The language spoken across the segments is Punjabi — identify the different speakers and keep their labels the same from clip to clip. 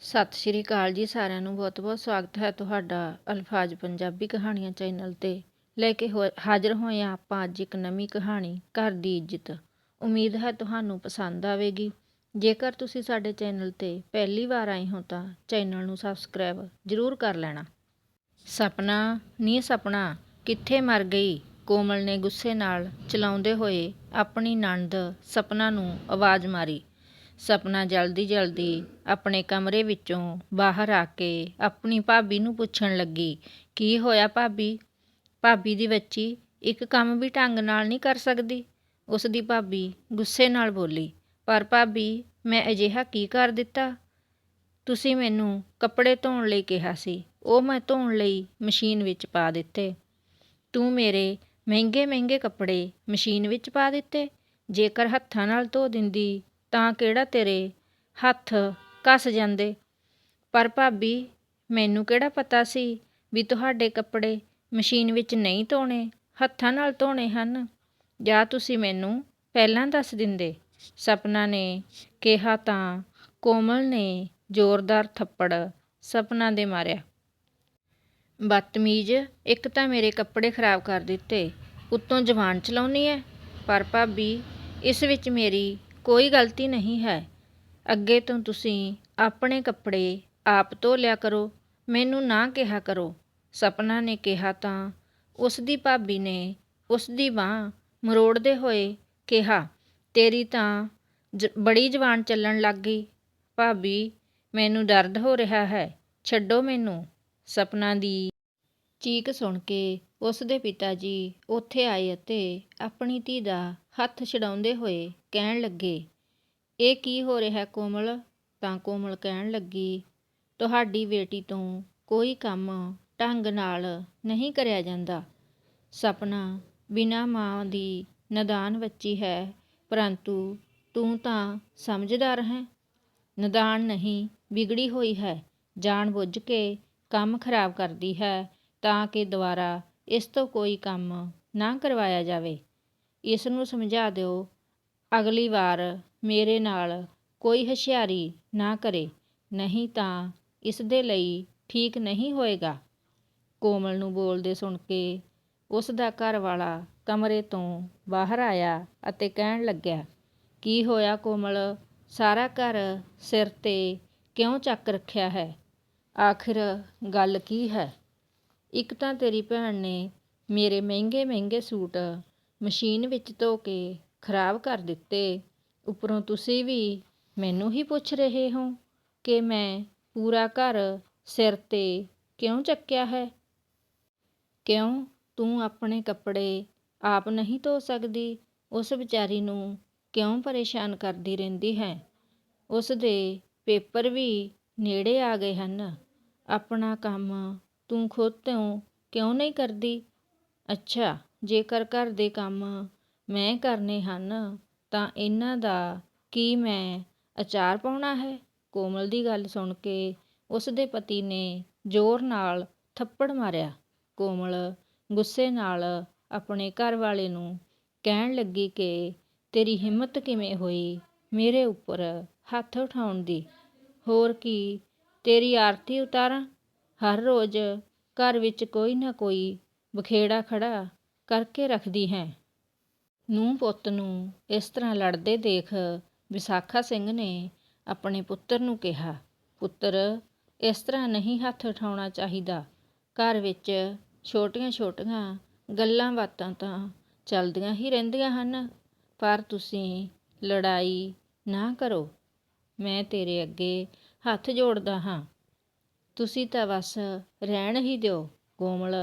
Speaker 1: ਸਤਿ ਸ਼੍ਰੀ ਅਕਾਲ ਜੀ ਸਾਰਿਆਂ ਨੂੰ ਬਹੁਤ-ਬਹੁਤ ਸਵਾਗਤ ਹੈ ਤੁਹਾਡਾ ਅਲਫਾਜ਼ ਪੰਜਾਬੀ ਕਹਾਣੀਆਂ ਚੈਨਲ ਤੇ। ਲੈ ਕੇ ਹੋ- ਹਾਜ਼ਰ ਹੋਏ ਹਾਂ ਆਪਾਂ ਅੱਜ ਇੱਕ ਨਵੀਂ ਕਹਾਣੀ, ਘਰ ਦੀ ਇੱਜ਼ਤ। ਉਮੀਦ ਹੈ ਤੁਹਾਨੂੰ ਪਸੰਦ ਆਵੇਗੀ। ਜੇਕਰ ਤੁਸੀਂ ਸਾਡੇ ਚੈਨਲ ਤੇ ਪਹਿਲੀ ਵਾਰ ਆਏ ਹੋ ਤਾਂ ਚੈਨਲ ਨੂੰ ਸਬਸਕ੍ਰਾਈਬ ਜ਼ਰੂਰ ਕਰ ਲੈਣਾ। ਸਪਨਾ, ਨੀ ਸਪਨਾ, ਕਿੱਥੇ ਮਰ ਗਈ? ਕੋਮਲ ਨੇ ਗੁੱਸੇ ਨਾਲ ਚਲਾਉਂਦੇ ਹੋਏ ਆਪਣੀ ਨਣਦ ਸਪਨਾ ਨੂੰ ਆਵਾਜ਼ ਮਾਰੀ। ਸਪਨਾ ਜਲਦੀ ਜਲਦੀ ਆਪਣੇ ਕਮਰੇ ਵਿੱਚੋਂ ਬਾਹਰ ਆ ਕੇ ਆਪਣੀ ਭਾਬੀ ਨੂੰ ਪੁੱਛਣ ਲੱਗੀ, ਕੀ ਹੋਇਆ ਭਾਬੀ? ਭਾਬੀ ਦੀ ਬੱਚੀ ਇੱਕ ਕੰਮ ਵੀ ਢੰਗ ਨਾਲ ਨਹੀਂ ਕਰ ਸਕਦੀ? ਉਸ ਦੀ ਭਾਬੀ ਗੁੱਸੇ ਨਾਲ ਬੋਲੀ, ਪਰ ਭਾਬੀ, ਮੈਂ ਅਜਿਹਾ ਕੀ ਕਰ ਦਿੱਤਾ? ਤੁਸੀਂ ਮੈਨੂੰ ਕੱਪੜੇ ਧੋਣ ਲਈ ਕਿਹਾ ਸੀ, ਉਹ ਮੈਂ ਧੋਣ ਲਈ ਮਸ਼ੀਨ ਵਿੱਚ ਪਾ ਦਿੱਤੇ। ਤੂੰ ਮੇਰੇ ਮਹਿੰਗੇ ਮਹਿੰਗੇ ਕੱਪੜੇ ਮਸ਼ੀਨ ਵਿੱਚ ਪਾ ਦਿੱਤੇ, ਜੇਕਰ ਹੱਥਾਂ ਨਾਲ ਧੋ ਦਿੰਦੀ ਤਾਂ ਕਿਹੜਾ ਤੇਰੇ ਹੱਥ ਘਸ ਜਾਂਦੇ? ਪਰ ਭਾਬੀ, ਮੈਨੂੰ ਕਿਹੜਾ ਪਤਾ ਸੀ ਵੀ ਤੁਹਾਡੇ ਕੱਪੜੇ ਮਸ਼ੀਨ ਵਿੱਚ ਨਹੀਂ ਧੋਣੇ, ਹੱਥਾਂ ਨਾਲ ਧੋਣੇ ਹਨ? ਜਾਂ ਤੁਸੀਂ ਮੈਨੂੰ ਪਹਿਲਾਂ ਦੱਸ ਦਿੰਦੇ? ਸਪਨਾ ਨੇ ਕਿਹਾ ਤਾਂ ਕੋਮਲ ਨੇ ਜ਼ੋਰਦਾਰ ਥੱਪੜ ਸਪਨਾ ਦੇ ਮਾਰਿਆ। ਬਦਤਮੀਜ਼, ਇੱਕ ਤਾਂ ਮੇਰੇ ਕੱਪੜੇ ਖਰਾਬ ਕਰ ਦਿੱਤੇ, ਉੱਤੋਂ ਜਵਾਨ ਚਲਾਉਣੀ ਹੈ ਪਰ ਭਾਬੀ, ਇਸ ਵਿੱਚ ਮੇਰੀ ਕੋਈ ਗਲਤੀ ਨਹੀਂ ਹੈ। ਅੱਗੇ ਤੋਂ ਤੁਸੀਂ ਆਪਣੇ ਕੱਪੜੇ ਆਪ ਧੋ ਲਿਆ ਕਰੋ, ਮੈਨੂੰ ਨਾ ਕਿਹਾ ਕਰੋ। ਸਪਨਾ ਨੇ ਕਿਹਾ ਤਾਂ ਉਸ ਦੀ ਭਾਬੀ ਨੇ ਉਸ ਦੀ ਬਾਹ ਮਰੋੜਦੇ ਹੋਏ ਕਿਹਾ, ਤੇਰੀ ਤਾਂ ਜ- ਬੜੀ ਜਵਾਨ ਚੱਲਣ ਲੱਗ ਗਈ। ਭਾਬੀ, ਮੈਨੂੰ ਦਰਦ ਹੋ ਰਿਹਾ ਹੈ, ਛੱਡੋ ਮੈਨੂੰ ਸਪਨਾ ਦੀ ਚੀਕ ਸੁਣ ਕੇ ਉਸ ਦੇ ਪਿਤਾ ਜੀ ਉੱਥੇ ਆਏ ਅਤੇ ਆਪਣੀ ਧੀ ਦਾ ਹੱਥ ਛਡਾਉਂਦੇ ਹੋਏ ਕਹਿਣ ਲੱਗੇ, ਇਹ ਕੀ ਹੋ ਰਿਹਾ ਕੋਮਲ ਤਾਂ ਕੋਮਲ ਕਹਿਣ ਲੱਗੀ, ਤੁਹਾਡੀ ਬੇਟੀ ਤੋਂ ਕੋਈ ਕੰਮ ਢੰਗ ਨਾਲ ਨਹੀਂ ਕਰਿਆ ਜਾਂਦਾ। ਸਪਨਾ ਬਿਨਾਂ ਮਾਂ ਦੀ ਨਦਾਨ ਬੱਚੀ ਹੈ, ਪਰੰਤੂ ਤੂੰ ਤਾਂ ਸਮਝਦਾਰ ਹੈ। ਨਦਾਨ ਨਹੀਂ, ਵਿਗੜੀ ਹੋਈ ਹੈ। ਜਾਣ ਬੁੱਝ ਕੇ ਕੰਮ ਖਰਾਬ ਕਰਦੀ ਹੈ ਤਾਂ ਕਿ ਦੁਬਾਰਾ ਇਸ ਤੋਂ ਕੋਈ ਕੰਮ ਨਾ ਕਰਵਾਇਆ ਜਾਵੇ। ਇਸ ਨੂੰ ਸਮਝਾ ਦਿਓ। ਅਗਲੀ ਵਾਰ ਮੇਰੇ ਨਾਲ ਕੋਈ ਹੁਸ਼ਿਆਰੀ ਨਾ ਕਰੇ, ਨਹੀਂ ਤਾਂ ਇਸ ਦੇ ਲਈ ਠੀਕ ਨਹੀਂ ਹੋਏਗਾ। ਕੋਮਲ ਨੂੰ ਬੋਲਦੇ ਸੁਣ ਕੇ ਉਸ ਦਾ ਘਰ ਵਾਲਾ ਕਮਰੇ ਤੋਂ ਬਾਹਰ ਆਇਆ ਅਤੇ ਕਹਿਣ ਲੱਗਿਆ, ਕੀ ਹੋਇਆ ਕੋਮਲ? ਸਾਰਾ ਘਰ ਸਿਰ ਤੇ ਕਿਉਂ ਚੱਕ ਰੱਖਿਆ ਹੈ? ਆਖਿਰ ਗੱਲ ਕੀ ਹੈ? ਇੱਕ ਤਾਂ ਤੇਰੀ ਭੈਣ ਨੇ ਮੇਰੇ ਮਹਿੰਗੇ ਮਹਿੰਗੇ ਸੂਟ ਮਸ਼ੀਨ ਵਿੱਚ ਧੋ ਕੇ ਖਰਾਬ ਕਰ ਦਿੱਤੇ, ਉੱਪਰੋਂ ਤੁਸੀਂ ਵੀ ਮੈਨੂੰ ਹੀ ਪੁੱਛ ਰਹੇ ਹੋ ਕਿ ਮੈਂ ਪੂਰਾ ਘਰ ਸਿਰ ਤੇ ਕਿਉਂ ਚੱਕਿਆ ਹੈ? ਕਿਉਂ ਤੂੰ ਆਪਣੇ ਕੱਪੜੇ ਆਪ ਨਹੀਂ ਧੋ ਸਕਦੀ? ਉਸ ਵਿਚਾਰੀ ਨੂੰ ਕਿਉਂ ਪਰੇਸ਼ਾਨ ਕਰਦੀ ਰਹਿੰਦੀ ਹੈ? ਉਸ ਦੇ ਪੇਪਰ ਵੀ ਨੇੜੇ ਆ ਗਏ ਹਨ। ਆਪਣਾ ਕੰਮ ਤੂੰ ਖੁਦ ਤੋਂ ਕਿਉਂ ਨਹੀਂ ਕਰਦੀ? ਅੱਛਾ ਜੇਕਰ ਘਰ ਦੇ ਕੰਮ ਮੈਂ ਕਰਨੇ ਹਨ, ਤਾਂ ਇਹਨਾਂ ਦਾ ਕੀ ਮੈਂ ਅਚਾਰ ਪਾਉਣਾ ਹੈ? ਕੋਮਲ ਦੀ ਗੱਲ ਸੁਣ ਕੇ ਉਸ ਦੇ ਪਤੀ ਨੇ ਜ਼ੋਰ ਨਾਲ ਥੱਪੜ ਮਾਰਿਆ। ਕੋਮਲ ਗੁੱਸੇ ਨਾਲ ਆਪਣੇ ਘਰ ਵਾਲੇ ਨੂੰ ਕਹਿਣ ਲੱਗੀ ਕਿ ਤੇਰੀ ਹਿੰਮਤ ਕਿਵੇਂ ਹੋਈ ਮੇਰੇ ਉੱਪਰ ਹੱਥ ਉਠਾਉਣ ਦੀ? ਹੋਰ ਕੀ ਤੇਰੀ ਆਰਤੀ ਉਤਾਰਾਂ? ਹਰ ਰੋਜ਼ ਘਰ ਵਿੱਚ ਕੋਈ ਨਾ ਕੋਈ ਬਖੇੜਾ ਖੜਾ ਕਰਕੇ ਰੱਖਦੀ ਹੈ। ਨੂੰਹ ਪੁੱਤ ਨੂੰ ਇਸ ਤਰ੍ਹਾਂ ਲੜਦੇ ਦੇਖ ਵਿਸਾਖਾ ਸਿੰਘ ਨੇ ਆਪਣੇ ਪੁੱਤਰ ਨੂੰ ਕਿਹਾ, ਪੁੱਤਰ, ਇਸ ਤਰ੍ਹਾਂ ਨਹੀਂ ਹੱਥ ਉਠਾਉਣਾ ਚਾਹੀਦਾ। ਘਰ ਵਿੱਚ ਛੋਟੀਆਂ-ਛੋਟੀਆਂ ਗੱਲਾਂ ਬਾਤਾਂ ਤਾਂ ਚੱਲਦੀਆਂ ਹੀ ਰਹਿੰਦੀਆਂ ਹਨ, ਪਰ ਤੁਸੀਂ ਲੜਾਈ ਨਾ ਕਰੋ। ਮੈਂ ਤੇਰੇ ਅੱਗੇ ਹੱਥ ਜੋੜਦਾ ਹਾਂ। ਤੁਸੀਂ ਤਾਂ ਬਸ ਰਹਿਣ ਹੀ ਦਿਓ। ਕੋਮਲ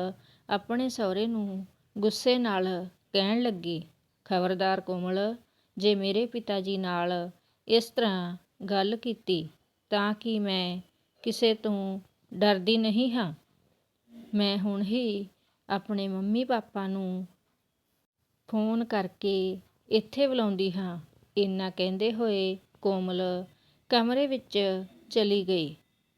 Speaker 1: ਆਪਣੇ ਸਹੁਰੇ ਨੂੰ ਗੁੱਸੇ ਨਾਲ ਕਹਿਣ ਲੱਗੀ, ਖਬਰਦਾਰ ਕੋਮਲ, ਜੇ ਮੇਰੇ ਪਿਤਾ ਜੀ ਨਾਲ ਇਸ ਤਰ੍ਹਾਂ ਗੱਲ ਕੀਤੀ, ਤਾਂ ਕਿ ਮੈਂ ਕਿਸੇ ਤੋਂ ਡਰਦੀ ਨਹੀਂ ਹਾਂ? ਮੈਂ ਹੁਣ ਹੀ ਆਪਣੇ ਮੰਮੀ ਪਾਪਾ ਨੂੰ ਫੋਨ ਕਰਕੇ ਇੱਥੇ ਬੁਲਾਉਂਦੀ ਹਾਂ। ਇੰਨਾ ਕਹਿੰਦੇ ਹੋਏ ਕੋਮਲ ਕਮਰੇ ਵਿੱਚ ਚਲੀ ਗਈ।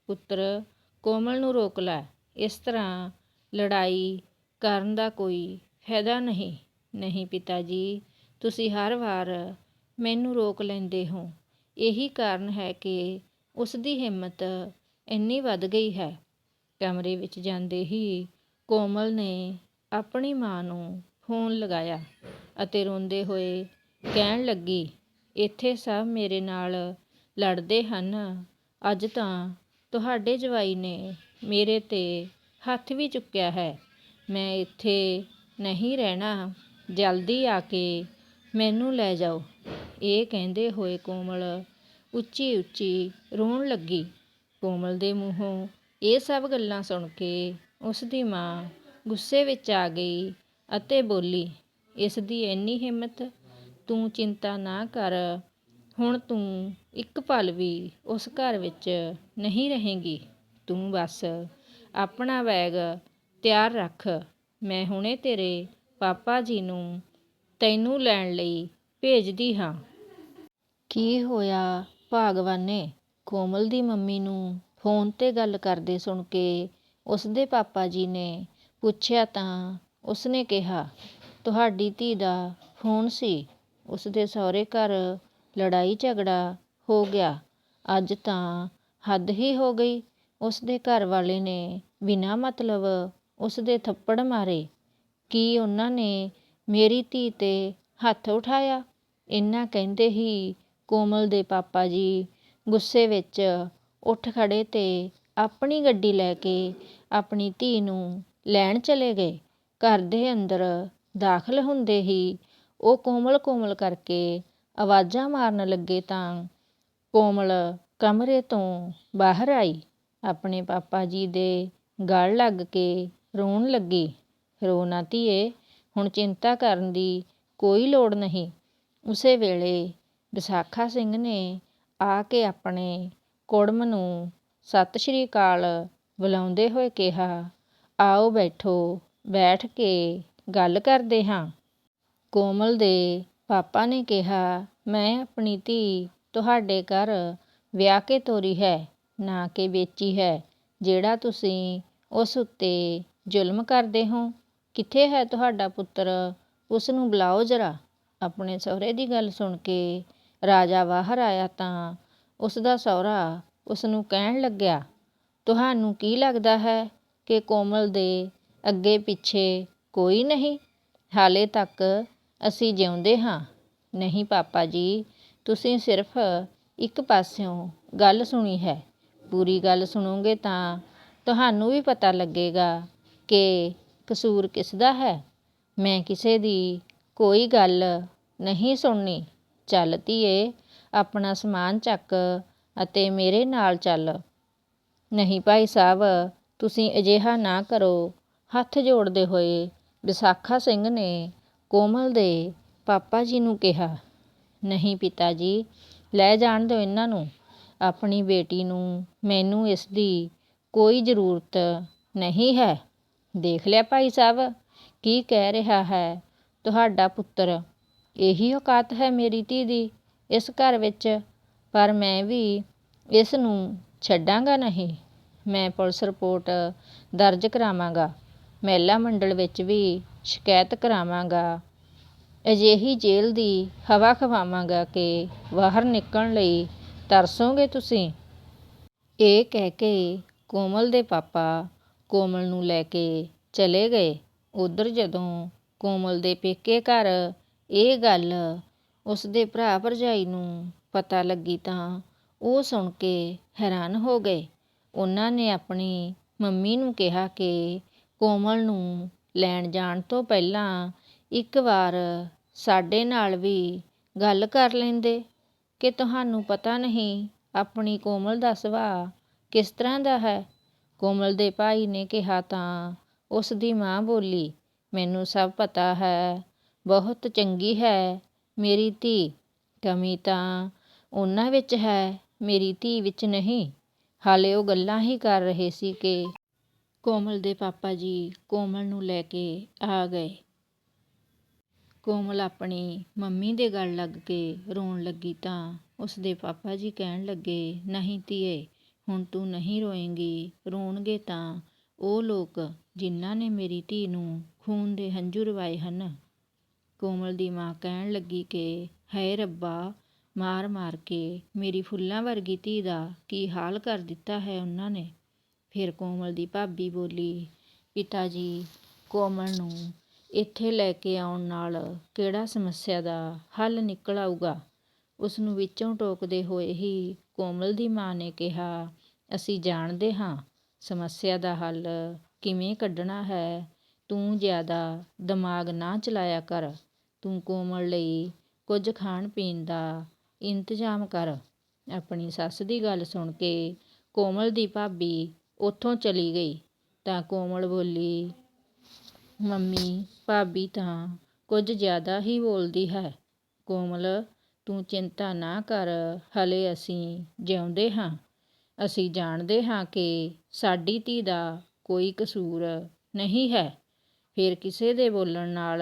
Speaker 1: ਪੁੱਤਰ ਕੋਮਲ ਨੂੰ ਰੋਕ ਲੈ। ਇਸ ਤਰ੍ਹਾਂ ਲੜਾਈ ਕਰਨ ਦਾ ਕੋਈ ਫਾਇਦਾ ਨਹੀਂ। ਨਹੀਂ ਪਿਤਾ ਜੀ ਤੁਸੀਂ ਹਰ ਵਾਰ ਮੈਨੂੰ ਰੋਕ ਲੈਂਦੇ ਹੋ। ਇਹੀ ਕਾਰਨ ਹੈ ਕਿ ਉਸ ਦੀ ਹਿੰਮਤ ਇੰਨੀ ਵੱਧ ਗਈ ਹੈ। ਕਮਰੇ ਵਿੱਚ ਜਾਂਦੇ ਹੀ ਕੋਮਲ ਨੇ ਆਪਣੀ ਮਾਂ ਨੂੰ ਫੋਨ ਲਗਾਇਆ ਅਤੇ ਰੋਂਦੇ ਹੋਏ ਕਹਿਣ ਲੱਗੀ, ਇੱਥੇ ਸਭ ਮੇਰੇ ਨਾਲ ਲੜਦੇ ਹਨ। ਅੱਜ ਤਾਂ ਤੁਹਾਡੇ ਜਵਾਈ ਨੇ ਮੇਰੇ ਤੇ ਹੱਥ ਵੀ ਚੁੱਕਿਆ ਹੈ। ਮੈਂ ਇੱਥੇ ਨਹੀਂ ਰਹਿਣਾ। ਜਲਦੀ ਆ ਕੇ ਮੈਨੂੰ ਲੈ ਜਾਓ। ਇਹ ਕਹਿੰਦੇ ਹੋਏ ਕੋਮਲ ਉੱਚੀ ਉੱਚੀ ਰੋਣ ਲੱਗੀ। ਕੋਮਲ ਦੇ ਮੂੰਹੋਂ ਇਹ ਸਭ ਗੱਲਾਂ ਸੁਣ ਕੇ ਉਸ ਦੀ ਮਾਂ ਗੁੱਸੇ ਵਿੱਚ ਆ ਗਈ ਅਤੇ ਬੋਲੀ, ਇਸ ਦੀ ਇੰਨੀ ਹਿੰਮਤ ਤੂੰ ਚਿੰਤਾ ਨਾ ਕਰ। ਹੁਣ ਤੂੰ ਇੱਕ ਪਲ ਵੀ ਉਸ ਘਰ ਵਿੱਚ ਨਹੀਂ ਰਹੇਂਗੀ। ਤੂੰ ਬਸ ਆਪਣਾ ਬੈਗ ਤਿਆਰ ਰੱਖ। ਮੈਂ ਹੁਣੇ ਤੇਰੇ ਪਾਪਾ ਜੀ ਨੂੰ ਤੈਨੂੰ ਲੈਣ ਲਈ ਭੇਜਦੀ ਹਾਂ। ਕੀ ਹੋਇਆ ਭਾਗਵਾਨੇ? ਕੋਮਲ ਦੀ ਮੰਮੀ ਨੂੰ ਫੋਨ ਤੇ ਗੱਲ ਕਰਦੇ ਸੁਣ ਕੇ ਉਸਦੇ ਪਾਪਾ ਜੀ ਨੇ ਪੁੱਛਿਆ ਤਾਂ ਉਸਨੇ ਕਿਹਾ, ਤੁਹਾਡੀ ਧੀ ਦਾ ਫੋਨ ਸੀ। ਉਸਦੇ ਸਹੁਰੇ ਘਰ ਲੜਾਈ ਝਗੜਾ ਹੋ ਗਿਆ। ਅੱਜ ਤਾਂ ਹੱਦ ਹੀ ਹੋ ਗਈ। ਉਸਦੇ ਘਰ ਵਾਲੇ ਨੇ ਬਿਨਾਂ ਮਤਲਬ ਉਸ ਦੇ ਥੱਪੜ ਮਾਰੇ। ਕੀ ਉਹਨਾਂ ਨੇ ਮੇਰੀ ਧੀ ਤੇ ਹੱਥ ਉਠਾਇਆ? ਇੰਨਾ ਕਹਿੰਦੇ ਹੀ ਕੋਮਲ ਦੇ ਪਾਪਾ ਜੀ ਗੁੱਸੇ ਵਿੱਚ ਉੱਠ ਖੜ੍ਹੇ ਅਤੇ ਆਪਣੀ ਗੱਡੀ ਲੈ ਕੇ ਆਪਣੀ ਧੀ ਨੂੰ ਲੈਣ ਚਲੇ ਗਏ। ਘਰ ਦੇ ਅੰਦਰ ਦਾਖਲ ਹੁੰਦੇ ਹੀ ਉਹ ਕੋਮਲ ਕੋਮਲ ਕਰਕੇ ਆਵਾਜ਼ਾਂ ਮਾਰਨ ਲੱਗੇ ਤਾਂ ਕੋਮਲ ਕਮਰੇ ਤੋਂ ਬਾਹਰ ਆਈ। ਆਪਣੇ ਪਾਪਾ ਜੀ ਦੇ ਗਲ ਲੱਗ ਕੇ ਰੋਣ ਲੱਗੀ। ਰੋ ਨਾ ਧੀਏ, ਹੁਣ ਚਿੰਤਾ ਕਰਨ ਦੀ ਕੋਈ ਲੋੜ ਨਹੀਂ। ਉਸੇ ਵੇਲੇ ਵਿਸਾਖਾ ਸਿੰਘ ਨੇ ਆ ਕੇ ਆਪਣੇ ਕੁੜਮ ਨੂੰ ਸਤਿ ਸ਼੍ਰੀ ਅਕਾਲ ਬੁਲਾਉਂਦੇ ਹੋਏ ਕਿਹਾ, ਆਓ ਬੈਠੋ, ਬੈਠ ਕੇ ਗੱਲ ਕਰਦੇ ਹਾਂ। ਕੋਮਲ ਦੇ ਪਾਪਾ ਨੇ ਕਿਹਾ, ਮੈਂ ਆਪਣੀ ਧੀ ਤੁਹਾਡੇ ਘਰ ਵਿਆਹ ਕੇ ਤੋਰੀ ਹੈ, ਨਾ ਕਿ ਵੇਚੀ ਹੈ, ਜਿਹੜਾ ਤੁਸੀਂ ਉਸ ਉੱਤੇ ਜ਼ੁਲਮ ਕਰਦੇ ਹੋ? ਕਿੱਥੇ ਹੈ ਤੁਹਾਡਾ ਪੁੱਤਰ? ਉਸ ਨੂੰ ਬੁਲਾਓ ਜਰਾ। ਆਪਣੇ ਸਹੁਰੇ ਦੀ ਗੱਲ ਸੁਣ ਕੇ ਰਾਜਾ ਬਾਹਰ ਆਇਆ ਤਾਂ ਉਸ ਦਾ ਸਹੁਰਾ ਉਸ ਨੂੰ ਕਹਿਣ ਲੱਗਿਆ, ਤੁਹਾਨੂੰ ਕੀ ਲੱਗਦਾ ਹੈ ਕਿ ਕੋਮਲ ਦੇ ਅੱਗੇ ਪਿੱਛੇ ਕੋਈ ਨਹੀਂ? ਹਾਲੇ ਤੱਕ ਅਸੀਂ ਜਿਉਂਦੇ ਹਾਂ। ਨਹੀਂ ਪਾਪਾ ਜੀ, ਤੁਸੀਂ ਸਿਰਫ ਇੱਕ ਪਾਸਿਓਂ ਗੱਲ ਸੁਣੀ ਹੈ। ਪੂਰੀ ਗੱਲ ਸੁਣੋਗੇ ਤਾਂ ਤੁਹਾਨੂੰ ਵੀ ਪਤਾ ਲੱਗੇਗਾ ਕਿ ਕਸੂਰ ਕਿਸ ਦਾ ਹੈ? ਮੈਂ ਕਿਸੇ ਦੀ ਕੋਈ ਗੱਲ ਨਹੀਂ ਸੁਣਨੀ। ਚੱਲ ਧੀਏ, ਆਪਣਾ ਸਮਾਨ ਚੱਕ ਅਤੇ ਮੇਰੇ ਨਾਲ ਚੱਲ। ਨਹੀਂ ਭਾਈ ਸਾਹਿਬ, ਤੁਸੀਂ ਅਜਿਹਾ ਨਾ ਕਰੋ। ਹੱਥ ਜੋੜਦੇ ਹੋਏ ਵਿਸਾਖਾ ਸਿੰਘ ਨੇ ਕੋਮਲ ਦੇ ਪਾਪਾ ਜੀ ਨੂੰ ਕਿਹਾ, ਨਹੀਂ ਪਿਤਾ ਜੀ, ਲੈ ਜਾਣ ਦਿਓ ਇਹਨਾਂ ਨੂੰ। ਆਪਣੀ ਬੇਟੀ ਨੂੰ ਮੈਨੂੰ ਇਸ ਦੀ ਕੋਈ ਜ਼ਰੂਰਤ ਨਹੀਂ ਹੈ। ਦੇਖ ਲਿਆ ਭਾਈ ਸਾਹਿਬ, ਕੀ ਕਹਿ ਰਿਹਾ ਹੈ ਤੁਹਾਡਾ ਪੁੱਤਰ। ਇਹੀ ਔਕਾਤ ਹੈ ਮੇਰੀ ਧੀ ਦੀ ਇਸ ਘਰ ਵਿੱਚ, ਪਰ ਮੈਂ ਵੀ ਇਸ ਨੂੰ ਛੱਡਾਂਗਾ ਨਹੀਂ। ਮੈਂ ਪੁਲਿਸ ਰਿਪੋਰਟ ਦਰਜ ਕਰਾਵਾਂਗਾ, ਮਹਿਲਾ ਮੰਡਲ ਵਿੱਚ ਵੀ ਸ਼ਿਕਾਇਤ ਕਰਾਵਾਂਗਾ। ਅਜਿਹੀ ਜੇਲ੍ਹ ਦੀ ਹਵਾ ਖਵਾਵਾਂਗਾ ਕਿ ਬਾਹਰ ਨਿਕਲਣ ਲਈ ਤਰਸੋਗੇ ਤੁਸੀਂ। ਇਹ ਕਹਿ ਕੇ ਕੋਮਲ ਦੇ ਪਾਪਾ ਕੋਮਲ ਨੂੰ ਲੈ ਕੇ ਚਲੇ ਗਏ। ਉਧਰ ਜਦੋਂ ਕੋਮਲ ਦੇ ਪੇਕੇ ਘਰ ਇਹ ਗੱਲ ਉਸ ਦੇ ਭਰਾ ਭਰਜਾਈ ਨੂੰ ਪਤਾ ਲੱਗੀ ਤਾਂ ਉਹ ਸੁਣ ਕੇ ਹੈਰਾਨ ਹੋ ਗਏ। ਉਹਨਾਂ ਨੇ ਆਪਣੀ ਮੰਮੀ ਨੂੰ ਕਿਹਾ ਕਿ ਕੋਮਲ ਨੂੰ ਲੈਣ ਜਾਣ ਤੋਂ ਪਹਿਲਾਂ ਇੱਕ ਵਾਰ ਸਾਡੇ ਨਾਲ ਵੀ ਗੱਲ ਕਰ ਲੈਂਦੇ। ਕਿ ਤੁਹਾਨੂੰ ਪਤਾ ਨਹੀਂ ਆਪਣੀ ਕੋਮਲ ਦਾ ਸੁਭਾਅ ਕਿਸ ਤਰ੍ਹਾਂ ਦਾ ਹੈ? ਕੋਮਲ ਦੇ ਭਾਈ ਨੇ ਕਿਹਾ ਤਾਂ ਉਸ ਦੀ ਮਾਂ ਬੋਲੀ, ਮੈਨੂੰ ਸਭ ਪਤਾ ਹੈ, ਬਹੁਤ ਚੰਗੀ ਹੈ ਮੇਰੀ ਧੀ। ਕਮੀ ਤਾਂ ਉਹਨਾਂ ਵਿੱਚ ਹੈ, ਮੇਰੀ ਧੀ ਵਿੱਚ ਨਹੀਂ। ਹਾਲੇ ਉਹ ਗੱਲਾਂ ਹੀ ਕਰ ਰਹੇ ਸੀ ਕਿ ਕੋਮਲ ਦੇ ਪਾਪਾ ਜੀ ਕੋਮਲ ਨੂੰ ਲੈ ਕੇ ਆ ਗਏ। ਕੋਮਲ ਆਪਣੀ ਮੰਮੀ ਦੇ ਗਲ ਲੱਗ ਕੇ ਰੋਣ ਲੱਗੀ ਤਾਂ ਉਸ ਦੇ ਪਾਪਾ ਜੀ ਕਹਿਣ ਲੱਗੇ, ਨਹੀਂ ਧੀਏ, ਹੁਣ ਤੂੰ ਨਹੀਂ ਰੋਏਂਗੀ, ਰੋਣਗੇ ਤਾਂ ਉਹ ਲੋਕ ਜਿਨ੍ਹਾਂ ਨੇ ਮੇਰੀ ਧੀ ਨੂੰ ਖੂਨ ਦੇ ਹੰਝੂ ਰਵਾਏ ਹਨ। ਕੋਮਲ ਦੀ ਮਾਂ ਕਹਿਣ ਲੱਗੀ ਕਿ, ਹਾਏ ਰੱਬਾ, ਮਾਰ ਮਾਰ ਕੇ ਮੇਰੀ ਫੁੱਲਾਂ ਵਰਗੀ ਧੀ ਦਾ ਕੀ ਹਾਲ ਕਰ ਦਿੱਤਾ ਹੈ ਉਹਨਾਂ ਨੇ? ਫਿਰ ਕੋਮਲ ਦੀ ਭਾਬੀ ਬੋਲੀ, ਪਿਤਾ ਜੀ, ਕੋਮਲ ਨੂੰ ਇੱਥੇ ਲੈ ਕੇ ਆਉਣ ਨਾਲ ਕਿਹੜਾ ਸਮੱਸਿਆ ਦਾ ਹੱਲ ਨਿਕਲ ਆਊਗਾ? ਉਸ ਨੂੰ ਵਿੱਚੋਂ ਟੋਕਦੇ ਹੋਏ ਹੀ ਕੋਮਲ ਦੀ ਮਾਂ ਨੇ ਕਿਹਾ, ਅਸੀਂ ਜਾਣਦੇ ਹਾਂ, ਸਮੱਸਿਆ ਦਾ ਹੱਲ ਕਿਵੇਂ ਕੱਢਣਾ ਹੈ? ਤੂੰ ਜ਼ਿਆਦਾ ਦਿਮਾਗ ਨਾ ਚਲਾਇਆ ਕਰ। ਤੂੰ ਕੋਮਲ ਲਈ ਕੁਝ ਖਾਣ ਪੀਣ ਦਾ ਇੰਤਜ਼ਾਮ ਕਰ। ਆਪਣੀ ਸੱਸ ਦੀ ਗੱਲ ਸੁਣ ਕੇ ਕੋਮਲ ਦੀ ਭਾਬੀ ਉੱਥੋਂ ਚਲੀ ਗਈ। ਤਾਂ ਕੋਮਲ ਬੋਲੀ, ਮੰਮੀ, ਭਾਬੀ ਤਾਂ ਕੁਝ ਜ਼ਿਆਦਾ ਹੀ ਬੋਲਦੀ ਹੈ। ਕੋਮਲ, ਤੂੰ ਚਿੰਤਾ ਨਾ ਕਰ। ਹਲੇ ਅਸੀਂ ਜਿਉਂਦੇ ਹਾਂ। ਅਸੀਂ ਜਾਣਦੇ ਹਾਂ ਕਿ ਸਾਡੀ ਧੀ ਦਾ ਕੋਈ ਕਸੂਰ ਨਹੀਂ ਹੈ। ਫਿਰ ਕਿਸੇ ਦੇ ਬੋਲਣ ਨਾਲ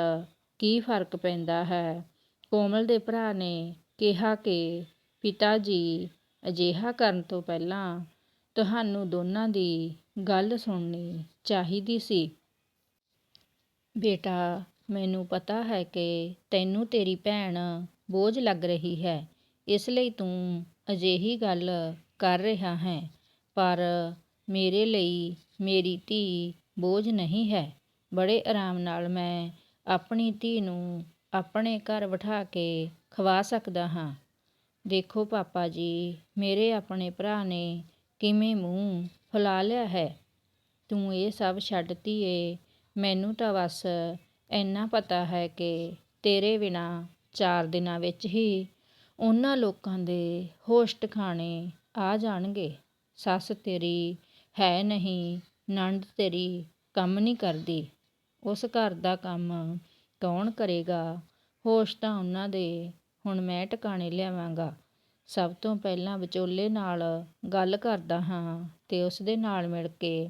Speaker 1: ਕੀ ਫ਼ਰਕ ਪੈਂਦਾ ਹੈ? ਕੋਮਲ ਦੇ ਭਰਾ ਨੇ ਕਿਹਾ ਕਿ ਪਿਤਾ ਜੀ ਅਜਿਹਾ ਕਰਨ ਤੋਂ ਪਹਿਲਾਂ ਤੁਹਾਨੂੰ ਦੋਨਾਂ ਦੀ ਗੱਲ ਸੁਣਨੀ ਚਾਹੀਦੀ ਸੀ। ਬੇਟਾ, ਮੈਨੂੰ ਪਤਾ ਹੈ ਕਿ ਤੈਨੂੰ ਤੇਰੀ ਭੈਣ ਬੋਝ ਲੱਗ ਰਹੀ ਹੈ। ਇਸ ਲਈ ਤੂੰ ਅਜਿਹੀ ਗੱਲ ਕਰ ਰਿਹਾ ਹੈ, ਪਰ ਮੇਰੇ ਲਈ ਮੇਰੀ ਧੀ ਬੋਝ ਨਹੀਂ ਹੈ। ਬੜੇ ਆਰਾਮ ਨਾਲ ਮੈਂ ਆਪਣੀ ਧੀ ਨੂੰ ਆਪਣੇ ਘਰ ਬਿਠਾ ਕੇ ਖਵਾ ਸਕਦਾ ਹਾਂ। ਦੇਖੋ ਪਾਪਾ ਜੀ, ਮੇਰੇ ਆਪਣੇ ਭਰਾ ਨੇ ਕਿਵੇਂ ਮੂੰਹ ਫੁਲਾ ਲਿਆ ਹੈ। ਤੂੰ ਇਹ ਸਭ ਛੱਡ ਧੀਏ, ਮੈਨੂੰ ਤਾਂ ਬਸ ਇੰਨਾ ਪਤਾ ਹੈ ਕਿ ਤੇਰੇ ਬਿਨਾਂ ਚਾਰ ਦਿਨਾਂ ਵਿੱਚ ਹੀ ਉਹਨਾਂ ਲੋਕਾਂ ਦੇ ਹੋਸ਼ ਟਿਕਾਣੇ ਆ ਜਾਣਗੇ। ਸੱਸ ਤੇਰੀ ਹੈ ਨਹੀਂ, ਨਣਦ ਤੇਰੀ ਕੰਮ ਨਹੀਂ ਕਰਦੀ। ਉਸ ਘਰ ਦਾ ਕੰਮ ਕੌਣ ਕਰੇਗਾ? ਹੋਸ਼ ਤਾਂ ਉਹਨਾਂ ਦੇ, ਹੁਣ ਮੈਂ ਟਿਕਾਣੇ ਲਿਆਵਾਂਗਾ। ਸਭ ਤੋਂ ਪਹਿਲਾਂ ਵਿਚੋਲੇ ਨਾਲ ਗੱਲ ਕਰਦਾ ਹਾਂ ਅਤੇ ਉਸਦੇ ਨਾਲ ਮਿਲ ਕੇ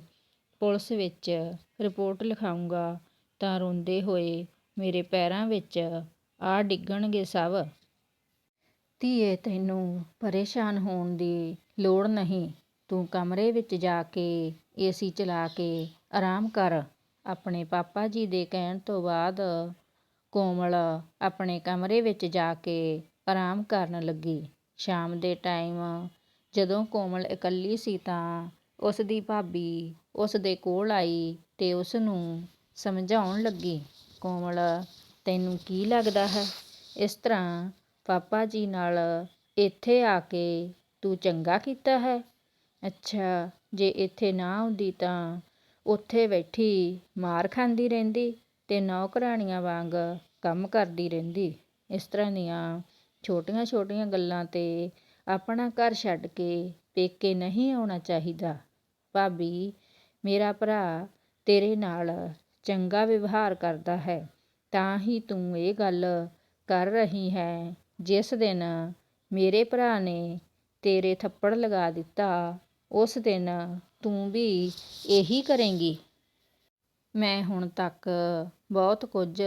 Speaker 1: ਪੁਲਿਸ ਵਿੱਚ ਰਿਪੋਰਟ ਲਿਖਾਊਂਗਾ। ਤਾਂ ਰੋਂਦੇ ਹੋਏ ਮੇਰੇ ਪੈਰਾਂ ਵਿੱਚ ਆ ਡਿੱਗਣਗੇ ਸਭ। ਧੀਏ, ਤੈਨੂੰ ਪਰੇਸ਼ਾਨ ਹੋਣ ਦੀ ਲੋੜ ਨਹੀਂ। ਤੂੰ ਕਮਰੇ ਵਿੱਚ ਜਾ ਕੇ ਏਸੀ ਚਲਾ ਕੇ ਆਰਾਮ ਕਰ। ਆਪਣੇ ਪਾਪਾ ਜੀ ਦੇ ਕਹਿਣ ਤੋਂ ਬਾਅਦ ਕੋਮਲ ਆਪਣੇ ਕਮਰੇ ਵਿੱਚ ਜਾ ਕੇ ਆਰਾਮ ਕਰਨ ਲੱਗੀ। ਸ਼ਾਮ ਦੇ ਟਾਈਮ ਜਦੋਂ ਕੋਮਲ ਇਕੱਲੀ ਸੀ ਤਾਂ ਉਸ ਦੀ ਭਾਬੀ ਉਸ ਦੇ ਕੋਲ ਆਈ ਤੇ ਉਸ ਨੂੰ ਸਮਝਾਉਣ ਲੱਗੀ, ਕੋਮਲ, ਤੈਨੂੰ ਕੀ ਲੱਗਦਾ ਹੈ? ਇਸ ਤਰ੍ਹਾਂ ਪਾਪਾ ਜੀ ਨਾਲ ਇੱਥੇ ਆ ਕੇ ਤੂੰ ਚੰਗਾ ਕੀਤਾ ਹੈ? ਅੱਛਾ, ਜੇ ਇੱਥੇ ਨਾ ਆਉਂਦੀ ਤਾਂ ਉੱਥੇ ਬੈਠੀ ਮਾਰ ਖਾਂਦੀ ਰਹਿੰਦੀ ਅਤੇ ਨੌਕਰਾਣੀਆਂ ਵਾਂਗ ਕੰਮ ਕਰਦੀ ਰਹਿੰਦੀ। ਇਸ ਤਰ੍ਹਾਂ ਦੀਆਂ ਛੋਟੀਆਂ ਛੋਟੀਆਂ ਗੱਲਾਂ ਤੇ ਆਪਣਾ ਘਰ ਛੱਡ ਕੇ ਪੇਕੇ ਨਹੀਂ ਆਉਣਾ ਚਾਹੀਦਾ। ਭਾਬੀ, ਮੇਰਾ ਭਰਾ ਤੇਰੇ ਨਾਲ ਚੰਗਾ ਵਿਵਹਾਰ ਕਰਦਾ ਹੈ, ਤਾਂ ਹੀ ਤੂੰ ਇਹ ਗੱਲ ਕਰ ਰਹੀ ਹੈ, ਜਿਸ ਦਿਨ ਮੇਰੇ ਭਰਾ ਨੇ ਤੇਰੇ ਥੱਪੜ ਲਗਾ ਦਿੱਤਾ ਉਸ ਦਿਨ ਤੂੰ ਵੀ ਇਹੀ ਕਰੇਂਗੀ। ਮੈਂ ਹੁਣ ਤੱਕ ਬਹੁਤ ਕੁਝ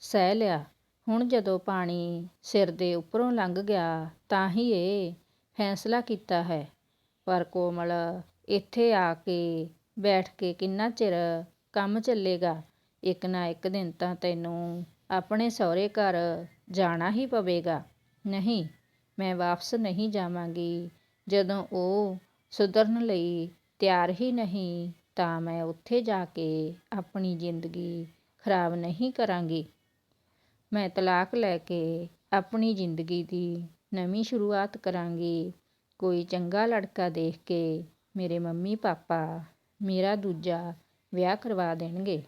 Speaker 1: ਸਹਿ ਲਿਆ। ਹੁਣ ਜਦੋਂ ਪਾਣੀ ਸਿਰ ਦੇ ਉੱਪਰੋਂ ਲੰਘ ਗਿਆ, ਤਾਂ ਹੀ ਇਹ ਫੈਸਲਾ ਕੀਤਾ ਹੈ। ਪਰ ਕੋਮਲ ਇੱਥੇ ਆ ਕੇ ਬੈਠ ਕੇ ਕਿੰਨਾ ਚਿਰ ਕੰਮ ਚੱਲੇਗਾ? ਇੱਕ ਨਾ ਇੱਕ ਦਿਨ ਤਾਂ ਤੈਨੂੰ ਆਪਣੇ ਸਹੁਰੇ ਘਰ ਜਾਣਾ ਹੀ ਪਵੇਗਾ। ਨਹੀਂ, ਮੈਂ ਵਾਪਸ ਨਹੀਂ ਜਾਵਾਂਗੀ ਜਦੋਂ ਉਹ ਸੁਧਰਨ ਲਈ ਤਿਆਰ ਹੀ ਨਹੀਂ, ਤਾਂ ਮੈਂ ਉੱਥੇ ਜਾ ਕੇ ਆਪਣੀ ਜ਼ਿੰਦਗੀ ਖਰਾਬ ਨਹੀਂ ਕਰਾਂਗੀ। ਮੈਂ ਤਲਾਕ ਲੈ ਕੇ ਆਪਣੀ ਜ਼ਿੰਦਗੀ ਦੀ ਨਵੀਂ ਸ਼ੁਰੂਆਤ ਕਰਾਂਗੀ। ਕੋਈ ਚੰਗਾ ਲੜਕਾ ਦੇਖ ਕੇ ਮੇਰੇ ਮੰਮੀ ਪਾਪਾ ਮੇਰਾ ਦੂਜਾ ਵਿਆਹ ਕਰਵਾ ਦੇਣਗੇ।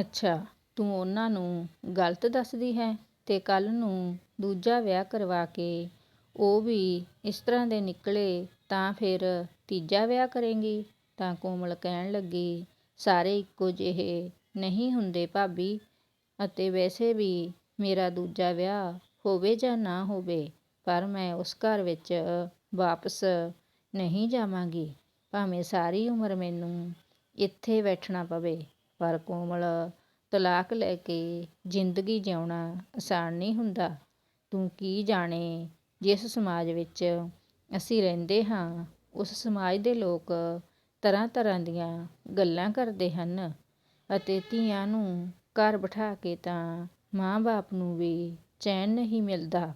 Speaker 1: ਅੱਛਾ, ਤੂੰ ਉਹਨਾਂ ਨੂੰ ਗਲਤ ਦੱਸਦੀ ਹੈ ਤੇ ਕੱਲ ਨੂੰ ਦੂਜਾ ਵਿਆਹ ਕਰਵਾ ਕੇ ਉਹ ਵੀ ਇਸ ਤਰ੍ਹਾਂ ਦੇ ਨਿਕਲੇ ਤਾਂ ਫਿਰ ਤੀਜਾ ਵਿਆਹ ਕਰੇਂਗੀ। ਤਾਂ ਕੋਮਲ ਕਹਿਣ ਲੱਗੀ, ਸਾਰੇ ਇੱਕੋ ਜਿਹੇ ਨਹੀਂ ਹੁੰਦੇ ਭਾਬੀ। ਅਤੇ ਵੈਸੇ ਵੀ ਮੇਰਾ ਦੂਜਾ ਵਿਆਹ ਹੋਵੇ ਜਾਂ ਨਾ ਹੋਵੇ, ਪਰ ਮੈਂ ਉਸ ਘਰ ਵਿੱਚ ਵਾਪਸ ਨਹੀਂ ਜਾਵਾਂਗੀ। ਭਾਵੇਂ ਸਾਰੀ ਉਮਰ ਮੈਨੂੰ ਇੱਥੇ ਬੈਠਣਾ ਪਵੇ। ਪਰ ਕੋਮਲ ਤਲਾਕ ਲੈ ਕੇ ਜ਼ਿੰਦਗੀ ਜਿਉਣਾ ਆਸਾਨ ਨਹੀਂ ਹੁੰਦਾ। ਤੂੰ ਕੀ ਜਾਣੇ ਜਿਸ ਸਮਾਜ ਵਿੱਚ ਅਸੀਂ ਰਹਿੰਦੇ ਹਾਂ, ਉਸ ਸਮਾਜ ਦੇ ਲੋਕ ਤਰ੍ਹਾਂ ਤਰ੍ਹਾਂ ਦੀਆਂ ਗੱਲਾਂ ਕਰਦੇ ਹਨ ਅਤੇ ਧੀਆਂ ਨੂੰ ਘਰ ਬਿਠਾ ਕੇ ਤਾਂ ਮਾਂ ਬਾਪ ਨੂੰ ਵੀ ਚੈਨ ਨਹੀਂ ਮਿਲਦਾ।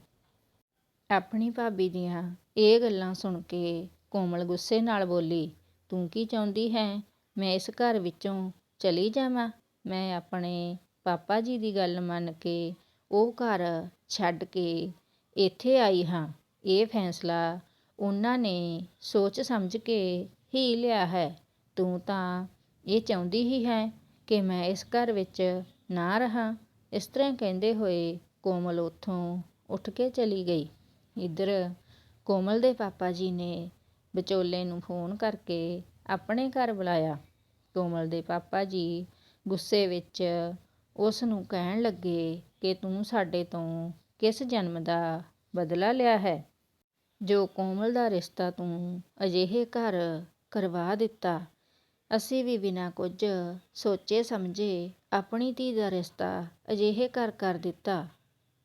Speaker 1: ਆਪਣੀ ਭਾਬੀ ਦੀਆਂ ਇਹ ਗੱਲਾਂ ਸੁਣ ਕੇ ਕੋਮਲ ਗੁੱਸੇ ਨਾਲ ਬੋਲੀ, ਤੂੰ ਕੀ ਚਾਹੁੰਦੀ ਹੈ? ਮੈਂ ਇਸ ਘਰ ਵਿੱਚੋਂ ਚਲੀ ਜਾਵਾਂ। ਮੈਂ ਆਪਣੇ ਪਾਪਾ ਜੀ ਦੀ ਗੱਲ ਮੰਨ ਕੇ ਉਹ ਘਰ ਛੱਡ ਕੇ ਇੱਥੇ ਆਈ ਹਾਂ। ਇਹ ਫੈਸਲਾ ਉਹਨਾਂ ਨੇ ਸੋਚ ਸਮਝ ਕੇ ਹੀ ਲਿਆ ਹੈ, ਤੂੰ ਤਾਂ ਇਹ ਚਾਹੁੰਦੀ ਹੀ ਹੈ ਕਿ ਮੈਂ ਇਸ ਘਰ ਵਿੱਚ ਨਾ ਰਹਾਂ। ਇਸ ਤਰ੍ਹਾਂ ਕਹਿੰਦੇ ਹੋਏ ਕੋਮਲ ਉੱਥੋਂ ਉੱਠ ਕੇ ਚਲੀ ਗਈ। ਇੱਧਰ ਕੋਮਲ ਦੇ ਪਾਪਾ ਜੀ ਨੇ ਵਿਚੋਲੇ ਨੂੰ ਫੋਨ ਕਰਕੇ ਆਪਣੇ ਘਰ ਬੁਲਾਇਆ। ਕੋਮਲ ਦੇ ਪਾਪਾ ਜੀ ਗੁੱਸੇ ਵਿੱਚ ਉਸ ਨੂੰ ਕਹਿਣ ਲੱਗੇ ਕਿ ਤੂੰ ਸਾਡੇ ਤੋਂ ਕਿਸ ਜਨਮ ਦਾ ਬਦਲਾ ਲਿਆ ਹੈ? ਜੋ ਕੋਮਲ ਦਾ ਰਿਸ਼ਤਾ ਤੂੰ ਅਜਿਹੇ ਘਰ ਕਰਵਾ ਦਿੱਤਾ, ਅਸੀਂ ਵੀ ਬਿਨਾਂ ਕੁਝ ਸੋਚੇ ਸਮਝੇ ਆਪਣੀ ਧੀ ਦਾ ਰਿਸ਼ਤਾ ਅਜਿਹੇ ਘਰ ਕਰ ਦਿੱਤਾ।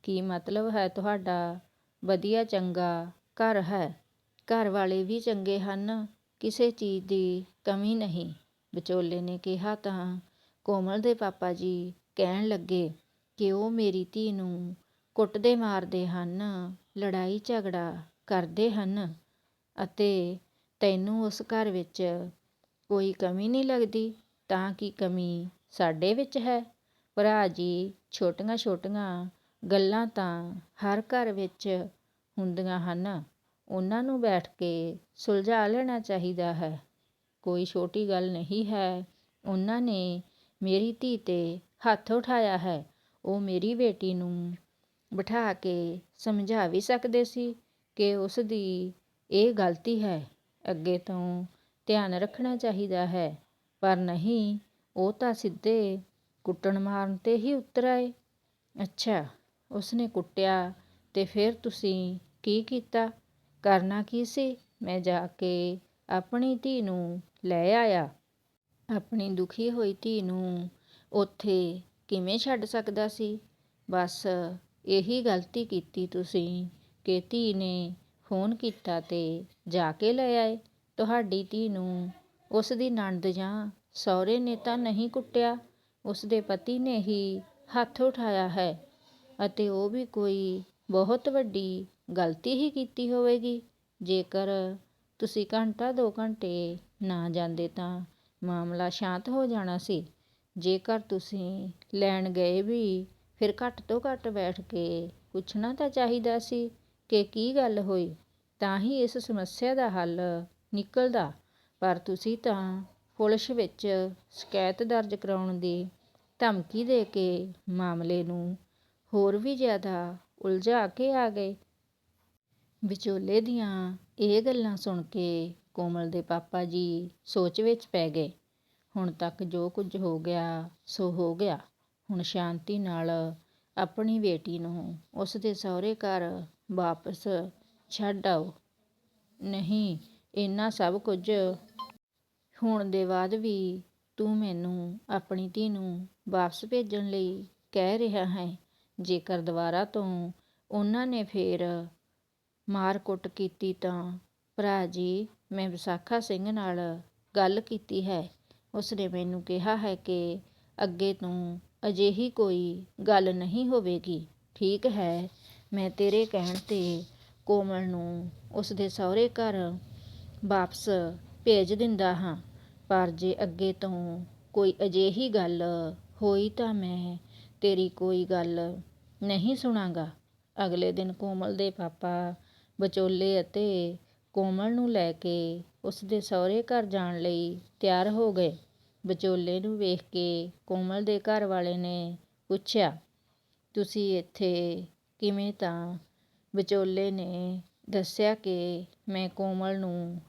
Speaker 1: ਕੀ ਮਤਲਬ ਹੈ ਤੁਹਾਡਾ? ਵਧੀਆ ਚੰਗਾ ਘਰ ਹੈ। ਘਰ ਵਾਲੇ ਵੀ ਚੰਗੇ ਹਨ, ਕਿਸੇ ਚੀਜ਼ ਦੀ ਕਮੀ ਨਹੀਂ। ਵਿਚੋਲੇ ਨੇ ਕਿਹਾ ਤਾਂ ਕੋਮਲ ਦੇ ਪਾਪਾ ਜੀ ਕਹਿਣ ਲੱਗੇ ਕਿ ਉਹ ਮੇਰੀ ਧੀ ਨੂੰ ਕੁੱਟਦੇ ਮਾਰਦੇ ਹਨ? ਲੜਾਈ ਝਗੜਾ ਕਰਦੇ ਹਨ ਅਤੇ ਤੈਨੂੰ ਉਸ ਘਰ ਵਿੱਚ ਕੋਈ ਕਮੀ ਨਹੀਂ ਲੱਗਦੀ, ਤਾਂ ਕੀ ਕਮੀ ਸਾਡੇ ਵਿੱਚ ਹੈ? ਭਰਾ ਜੀ, ਛੋਟੀਆਂ ਛੋਟੀਆਂ ਗੱਲਾਂ ਤਾਂ ਹਰ ਘਰ ਵਿੱਚ ਹੁੰਦੀਆਂ ਹਨ। ਉਹਨਾਂ ਨੂੰ ਬੈਠ ਕੇ ਸੁਲਝਾ ਲੈਣਾ ਚਾਹੀਦਾ ਹੈ। ਕੋਈ ਛੋਟੀ ਗੱਲ ਨਹੀਂ ਹੈ। ਉਹਨਾਂ ਨੇ ਮੇਰੀ ਧੀ ਤੇ ਹੱਥ ਉਠਾਇਆ ਹੈ। ਉਹ ਮੇਰੀ ਬੇਟੀ ਨੂੰ ਬਿਠਾ ਕੇ ਸਮਝਾ ਵੀ ਸਕਦੇ ਸੀ। ਕਿ ਉਸ ਦੀ ਇਹ ਗਲਤੀ ਹੈ। ਅੱਗੇ ਤੋਂ ਧਿਆਨ ਰੱਖਣਾ ਚਾਹੀਦਾ ਹੈ, ਪਰ ਨਹੀਂ, ਉਹ ਤਾਂ ਸਿੱਧੇ ਕੁੱਟਣ ਮਾਰਨ ਤੇ ਹੀ ਉਤਰ ਆਏ। ਅੱਛਾ, ਉਸਨੇ ਕੁੱਟਿਆ ਤੇ ਫਿਰ ਤੁਸੀਂ ਕੀ ਕੀਤਾ? ਕਰਨਾ ਕੀ ਸੀ? ਮੈਂ ਜਾ ਕੇ ਆਪਣੀ ਧੀ ਨੂੰ ਲੈ ਆਇਆ। ਆਪਣੀ ਦੁਖੀ ਹੋਈ ਧੀ ਨੂੰ ਉੱਥੇ ਕਿਵੇਂ ਛੱਡ ਸਕਦਾ ਸੀ? ਬਸ ਇਹੀ ਗਲਤੀ ਕੀਤੀ ਤੁਸੀਂ। ਕਿ ਧੀ ਨੇ ਫੋਨ ਕੀਤਾ ਤੇ ਜਾ ਕੇ ਲੈ ਆਏ। ਤੁਹਾਡੀ ਧੀ ਨੂੰ ਉਸ ਦੀ ਨਣਦ ਜਾਂ ਸਹੁਰੇ ਨੇ ਤਾਂ ਨਹੀਂ ਕੁੱਟਿਆ। ਉਸ ਦੇ ਪਤੀ ਨੇ ਹੀ ਹੱਥ ਉਠਾਇਆ ਹੈ ਅਤੇ ਉਹ ਵੀ ਕੋਈ ਬਹੁਤ ਵੱਡੀ ਗਲਤੀ ਹੀ ਕੀਤੀ ਹੋਵੇਗੀ। ਜੇਕਰ ਤੁਸੀਂ ਘੰਟਾ ਦੋ ਘੰਟੇ ਨਾ ਜਾਂਦੇ ਤਾਂ ਮਾਮਲਾ ਸ਼ਾਂਤ ਹੋ ਜਾਣਾ ਸੀ। ਜੇਕਰ ਤੁਸੀਂ ਲੈਣ ਗਏ ਵੀ, ਫਿਰ ਘੱਟ ਤੋਂ ਘੱਟ ਬੈਠ ਕੇ ਪੁੱਛਣਾ ਤਾਂ ਚਾਹੀਦਾ ਸੀ। ਕਿ ਕੀ ਗੱਲ ਹੋਈ? ਤਾਂ ਹੀ ਇਸ ਸਮੱਸਿਆ ਦਾ ਹੱਲ ਨਿਕਲਦਾ। ਪਰ ਤੁਸੀਂ ਤਾਂ ਪੁਲਿਸ ਵਿੱਚ ਸ਼ਿਕਾਇਤ ਦਰਜ ਕਰਾਉਣ ਦੀ ਧਮਕੀ ਦੇ ਕੇ ਮਾਮਲੇ ਨੂੰ ਹੋਰ ਵੀ ਜ਼ਿਆਦਾ ਉਲਝਾ ਕੇ ਆ ਗਏ। ਵਿਚੋਲੇ ਦੀਆਂ ਇਹ ਗੱਲਾਂ ਸੁਣ ਕੇ ਕੋਮਲ ਦੇ ਪਾਪਾ ਜੀ ਸੋਚ ਵਿੱਚ ਪੈ ਗਏ। ਹੁਣ ਤੱਕ ਜੋ ਕੁਝ ਹੋ ਗਿਆ, ਸੋ ਹੋ ਗਿਆ। ਹੁਣ ਸ਼ਾਂਤੀ ਨਾਲ ਆਪਣੀ ਬੇਟੀ ਨੂੰ ਉਸ ਦੇ ਸਹੁਰੇ ਘਰ ਵਾਪਸ ਛੱਡ ਆਓ। ਨਹੀਂ, ਇੰਨਾ ਸਭ ਕੁਝ ਹੋਣ ਦੇ ਬਾਅਦ ਵੀ ਤੂੰ ਮੈਨੂੰ ਆਪਣੀ ਧੀ ਨੂੰ ਵਾਪਸ ਭੇਜਣ ਲਈ ਕਹਿ ਰਿਹਾ ਹੈ। ਜੇਕਰ ਦੁਬਾਰਾ ਤੋਂ ਉਹਨਾਂ ਨੇ ਫੇਰ ਮਾਰ ਕੁੱਟ ਕੀਤੀ ਤਾਂ ਭਰਾ ਜੀ, ਮੈਂ ਵਿਸਾਖਾ ਸਿੰਘ ਨਾਲ ਗੱਲ ਕੀਤੀ ਹੈ। ਉਸ ਨੇ ਮੈਨੂੰ ਕਿਹਾ ਹੈ ਕਿ ਅੱਗੇ ਤੋਂ ਅਜਿਹੀ ਕੋਈ ਗੱਲ ਨਹੀਂ ਹੋਵੇਗੀ। ਠੀਕ ਹੈ ਮੈਂ ਤੇਰੇ ਕਹਿਣ ਤੇ ਕੋਮਲ ਨੂੰ ਉਸ ਦੇ ਸਹੁਰੇ ਘਰ ਵਾਪਸ ਭੇਜ ਦਿੰਦਾ ਹਾਂ। ਪਰ ਜੇ ਅੱਗੇ ਤੋਂ ਕੋਈ ਅਜਿਹੀ ਗੱਲ ਹੋਈ ਤਾਂ ਮੈਂ ਤੇਰੀ ਕੋਈ ਗੱਲ ਨਹੀਂ ਸੁਣਾਂਗਾ। ਅਗਲੇ ਦਿਨ ਕੋਮਲ ਦੇ ਪਾਪਾ ਵਿਚੋਲੇ ਅਤੇ ਕੋਮਲ ਨੂੰ ਲੈ ਕੇ ਉਸ ਦੇ ਸਹੁਰੇ ਘਰ ਜਾਣ ਲਈ ਤਿਆਰ ਹੋ ਗਏ। ਵਿਚੋਲੇ ਨੂੰ ਵੇਖ ਕੇ ਕੋਮਲ ਦੇ ਘਰ ਵਾਲੇ ਨੇ ਪੁੱਛਿਆ, ਤੁਸੀਂ ਇੱਥੇ ਕਿਵੇਂ ਤਾਂ ਵਿਚੋਲੇ ਨੇ ਦੱਸਿਆ ਕਿ ਮੈਂ ਕੋਮਲ ਨੂੰ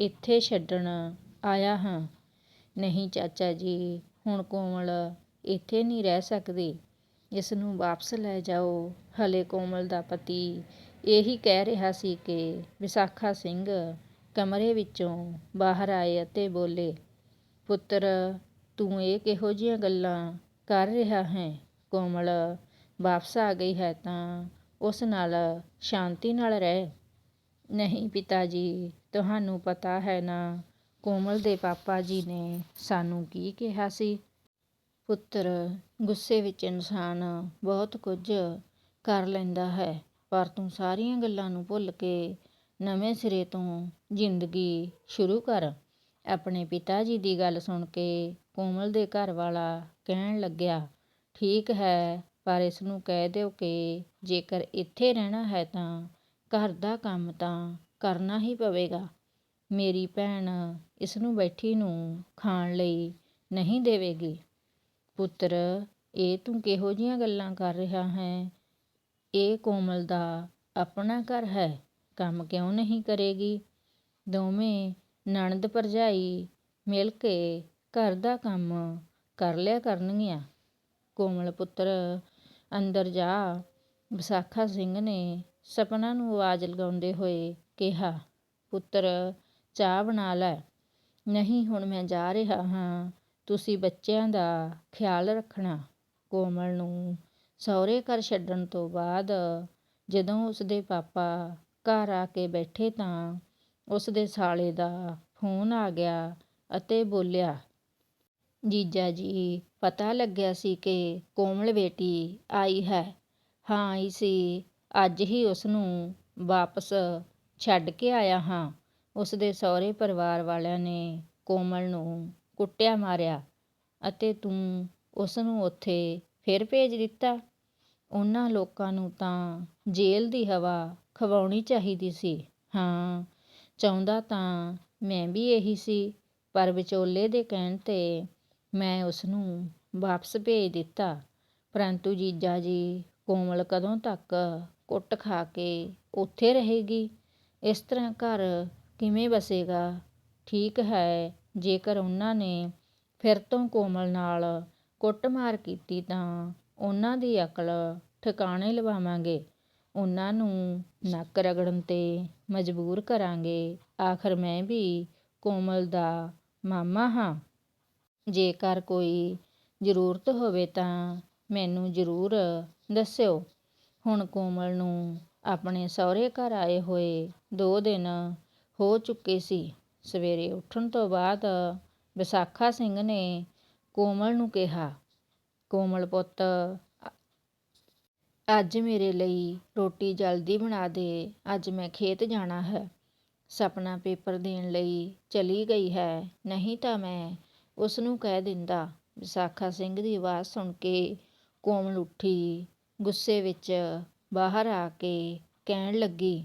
Speaker 1: ਇੱਥੇ ਛੱਡਣ ਆਇਆ ਹਾਂ। ਨਹੀਂ ਚਾਚਾ ਜੀ, ਹੁਣ ਕੋਮਲ ਇੱਥੇ ਨਹੀਂ ਰਹਿ ਸਕਦੀ। ਇਸ ਨੂੰ ਵਾਪਸ ਲੈ ਜਾਓ। ਹਲੇ ਕੋਮਲ ਦਾ ਪਤੀ ਇਹੀ ਕਹਿ ਰਿਹਾ ਸੀ ਕਿ ਵਿਸਾਖਾ ਸਿੰਘ ਕਮਰੇ ਵਿੱਚੋਂ ਬਾਹਰ ਆਏ ਅਤੇ ਬੋਲੇ, ਪੁੱਤਰ, ਤੂੰ ਇਹ ਕਿਹੋ ਜਿਹੀਆਂ ਗੱਲਾਂ ਕਰ ਰਿਹਾ ਹੈ? ਕੋਮਲ ਵਾਪਸ ਆ ਗਈ ਹੈ ਤਾਂ ਉਸ ਨਾਲ ਸ਼ਾਂਤੀ ਨਾਲ ਰਹਿ। ਨਹੀਂ ਪਿਤਾ ਜੀ ਤੁਹਾਨੂੰ ਪਤਾ ਹੈ ਨਾ, ਕੋਮਲ ਦੇ ਪਾਪਾ ਜੀ ਨੇ ਸਾਨੂੰ ਕੀ ਕਿਹਾ ਸੀ? ਪੁੱਤਰ, ਗੁੱਸੇ ਵਿੱਚ ਇਨਸਾਨ ਬਹੁਤ ਕੁਝ ਕਰ ਲੈਂਦਾ ਹੈ, ਪਰ ਤੂੰ ਸਾਰੀਆਂ ਗੱਲਾਂ ਨੂੰ ਭੁੱਲ ਕੇ ਨਵੇਂ ਸਿਰੇ ਤੋਂ ਜ਼ਿੰਦਗੀ ਸ਼ੁਰੂ ਕਰ। ਆਪਣੇ ਪਿਤਾ ਜੀ ਦੀ ਗੱਲ ਸੁਣ ਕੇ ਕੋਮਲ ਦੇ ਘਰ ਵਾਲਾ ਕਹਿਣ ਲੱਗਿਆ, ਠੀਕ ਹੈ ਪਰ ਇਸ ਨੂੰ ਕਹਿ ਦਿਓ ਕਿ ਜੇਕਰ ਇੱਥੇ ਰਹਿਣਾ ਹੈ ਤਾਂ ਘਰ ਦਾ ਕੰਮ ਤਾਂ ਕਰਨਾ ਹੀ ਪਵੇਗਾ। ਮੇਰੀ ਭੈਣ ਇਸ ਨੂੰ ਬੈਠੀ ਨੂੰ ਖਾਣ ਲਈ ਨਹੀਂ ਦੇਵੇਗੀ। ਪੁੱਤਰ, ਇਹ ਤੂੰ ਕਿਹੋ ਜਿਹੀਆਂ ਗੱਲਾਂ ਕਰ ਰਿਹਾ ਹੈ? ਇਹ ਕੋਮਲ ਦਾ ਆਪਣਾ ਘਰ ਹੈ, ਕੰਮ ਕਿਉਂ ਨਹੀਂ ਕਰੇਗੀ? ਦੋਵੇਂ ਨਣਦ ਭਰਜਾਈ ਮਿਲ ਕੇ ਘਰ ਦਾ ਕੰਮ ਕਰ ਲਿਆ ਕਰਨਗੀਆਂ। ਕੋਮਲ ਪੁੱਤਰ ਅੰਦਰ ਜਾ। ਵਿਸਾਖਾ ਸਿੰਘ ਨੇ ਸਪਨਾ ਨੂੰ ਆਵਾਜ਼ ਲਗਾਉਂਦੇ ਹੋਏ ਕਿਹਾ, ਪੁੱਤਰ, ਚਾਹ ਬਣਾ ਲੈ। ਨਹੀਂ, ਹੁਣ ਮੈਂ ਜਾ ਰਿਹਾ ਹਾਂ। ਤੁਸੀਂ ਬੱਚਿਆਂ ਦਾ ਖਿਆਲ ਰੱਖਣਾ। ਕੋਮਲ ਨੂੰ ਸਹੁਰੇ ਘਰ ਛੱਡਣ ਤੋਂ ਬਾਅਦ ਜਦੋਂ ਉਸਦੇ ਪਾਪਾ ਘਰ ਆ ਕੇ ਬੈਠੇ ਤਾਂ ਉਸਦੇ ਸਾਲੇ ਦਾ ਫੋਨ ਆ ਗਿਆ ਅਤੇ ਬੋਲਿਆ ਜੀਜਾ ਜੀ, ਪਤਾ ਲੱਗਿਆ ਸੀ ਕਿ ਕੋਮਲ ਬੇਟੀ ਆਈ ਹੈ। ਹਾਂ, ਆਈ ਸੀ। ਅੱਜ ਹੀ ਉਸ ਨੂੰ ਵਾਪਸ ਛੱਡ ਕੇ ਆਇਆ ਹਾਂ। ਉਸਦੇ ਸਹੁਰੇ ਪਰਿਵਾਰ ਵਾਲਿਆਂ ਨੇ ਕੋਮਲ ਨੂੰ ਕੁੱਟਿਆ ਮਾਰਿਆ ਅਤੇ ਤੂੰ ਉਸ ਨੂੰ ਉੱਥੇ ਫਿਰ ਭੇਜ ਦਿੱਤਾ। ਉਹਨਾਂ ਲੋਕਾਂ ਨੂੰ ਤਾਂ ਜੇਲ੍ਹ ਦੀ ਹਵਾ ਖਵਾਉਣੀ ਚਾਹੀਦੀ ਸੀ। ਹਾਂ, ਚਾਹੁੰਦਾ ਤਾਂ ਮੈਂ ਵੀ ਇਹੀ ਸੀ, ਪਰ ਵਿਚੋਲੇ ਦੇ ਕਹਿਣ 'ਤੇ ਮੈਂ ਉਸਨੂੰ ਵਾਪਸ ਭੇਜ ਦਿੱਤਾ। ਪਰੰਤੂ ਜੀਜਾ ਜੀ ਕੋਮਲ ਕਦੋਂ ਤੱਕ ਕੁੱਟ ਖਾ ਕੇ ਉੱਥੇ ਰਹੇਗੀ? ਇਸ ਤਰ੍ਹਾਂ ਘਰ ਕਿਵੇਂ ਵਸੇਗਾ ਠੀਕ ਹੈ, ਜੇਕਰ ਉਹਨਾਂ ਨੇ ਫਿਰ ਤੋਂ ਕੋਮਲ ਨਾਲ ਕੁੱਟਮਾਰ ਕੀਤੀ ਤਾਂ ਉਹਨਾਂ ਦੀ ਅਕਲ ਠਿਕਾਣੇ ਲਵਾਵਾਂਗੇ। ਉਹਨਾਂ ਨੂੰ ਨੱਕ ਰਗੜਨ 'ਤੇ ਮਜਬੂਰ ਕਰਾਂਗੇ। ਆਖਰ ਮੈਂ ਵੀ ਕੋਮਲ ਦਾ ਮਾਮਾ ਹਾਂ। ਜੇਕਰ ਕੋਈ ਜ਼ਰੂਰਤ ਹੋਵੇ ਤਾਂ ਮੈਨੂੰ ਜ਼ਰੂਰ ਦੱਸਿਓ। ਹੁਣ ਕੋਮਲ ਨੂੰ ਆਪਣੇ ਸਹੁਰੇ ਘਰ ਆਏ ਹੋਏ ਦੋ ਦਿਨ ਹੋ ਚੁੱਕੇ ਸੀ। ਸਵੇਰੇ ਉੱਠਣ ਤੋਂ ਬਾਅਦ ਵਿਸਾਖਾ ਸਿੰਘ ਨੇ ਕੋਮਲ ਨੂੰ ਕਿਹਾ, ਕੋਮਲ ਪੁੱਤ, ਅੱਜ ਮੇਰੇ ਲਈ ਰੋਟੀ ਜਲਦੀ ਬਣਾ ਦੇ। ਅੱਜ ਮੈਂ ਖੇਤ ਜਾਣਾ ਹੈ। ਸਪਨਾ ਪੇਪਰ ਦੇਣ ਲਈ ਚਲੀ ਗਈ ਹੈ। ਨਹੀਂ ਤਾਂ ਮੈਂ ਉਸ ਨੂੰ ਕਹਿ ਦਿੰਦਾ, ਵਿਸਾਖਾ ਸਿੰਘ ਦੀ ਆਵਾਜ਼ ਸੁਣ ਕੇ ਕੋਮਲ ਉੱਠੀ, ਗੁੱਸੇ ਵਿੱਚ ਬਾਹਰ ਆ ਕੇ ਕਹਿਣ ਲੱਗੀ,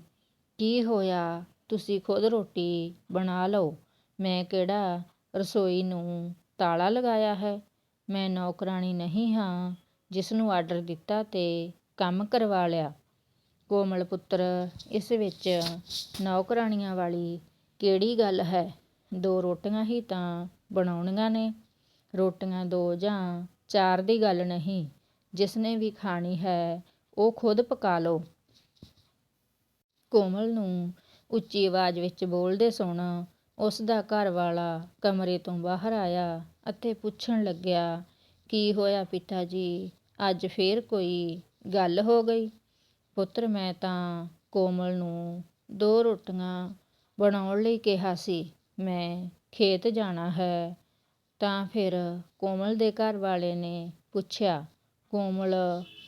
Speaker 1: ਕੀ ਹੋਇਆ? ਤੁਸੀਂ ਖੁਦ ਰੋਟੀ ਬਣਾ ਲਓ। ਮੈਂ ਕਿਹੜਾ ਰਸੋਈ ਨੂੰ ਤਾਲਾ ਲਗਾਇਆ ਹੈ? ਮੈਂ ਨੌਕਰਾਣੀ ਨਹੀਂ ਹਾਂ ਜਿਸ ਨੂੰ ਆਰਡਰ ਦਿੱਤਾ ਤੇ ਕੰਮ ਕਰਵਾ ਲਿਆ। ਕੋਮਲ ਪੁੱਤਰ, ਇਸ ਵਿੱਚ ਨੌਕਰਾਣੀਆਂ ਵਾਲੀ ਕਿਹੜੀ ਗੱਲ ਹੈ? ਦੋ ਰੋਟੀਆਂ ਹੀ ਤਾਂ ਬਣਾਉਣੀਆਂ ਨੇ। ਰੋਟੀਆਂ ਦੋ ਜਾਂ ਚਾਰ ਦੀ ਗੱਲ ਨਹੀਂ, ਜਿਸ ਨੇ ਵੀ ਖਾਣੀ ਹੈ, ਉਹ ਖੁਦ ਪਕਾ ਲਓ। ਕੋਮਲ ਨੂੰ ਉੱਚੀ ਆਵਾਜ਼ ਵਿੱਚ ਬੋਲਦੇ ਸੁਣ ਉਸ ਦਾ ਘਰ ਵਾਲਾ ਕਮਰੇ ਤੋਂ ਬਾਹਰ ਆਇਆ ਅਤੇ ਪੁੱਛਣ ਲੱਗਿਆ, ਕੀ ਹੋਇਆ ਪਿਤਾ ਜੀ ਅੱਜ ਫੇਰ ਕੋਈ ਗੱਲ ਹੋ ਗਈ? ਪੁੱਤਰ, ਮੈਂ ਤਾਂ ਕੋਮਲ ਨੂੰ ਦੋ ਰੋਟੀਆਂ ਬਣਾਉਣ ਲਈ ਕਿਹਾ ਸੀ। ਮੈਂ ਖੇਤ ਜਾਣਾ ਹੈ, ਤਾਂ ਫਿਰ ਕੋਮਲ ਦੇ ਘਰ ਵਾਲੇ ਨੇ ਪੁੱਛਿਆ, ਕੋਮਲ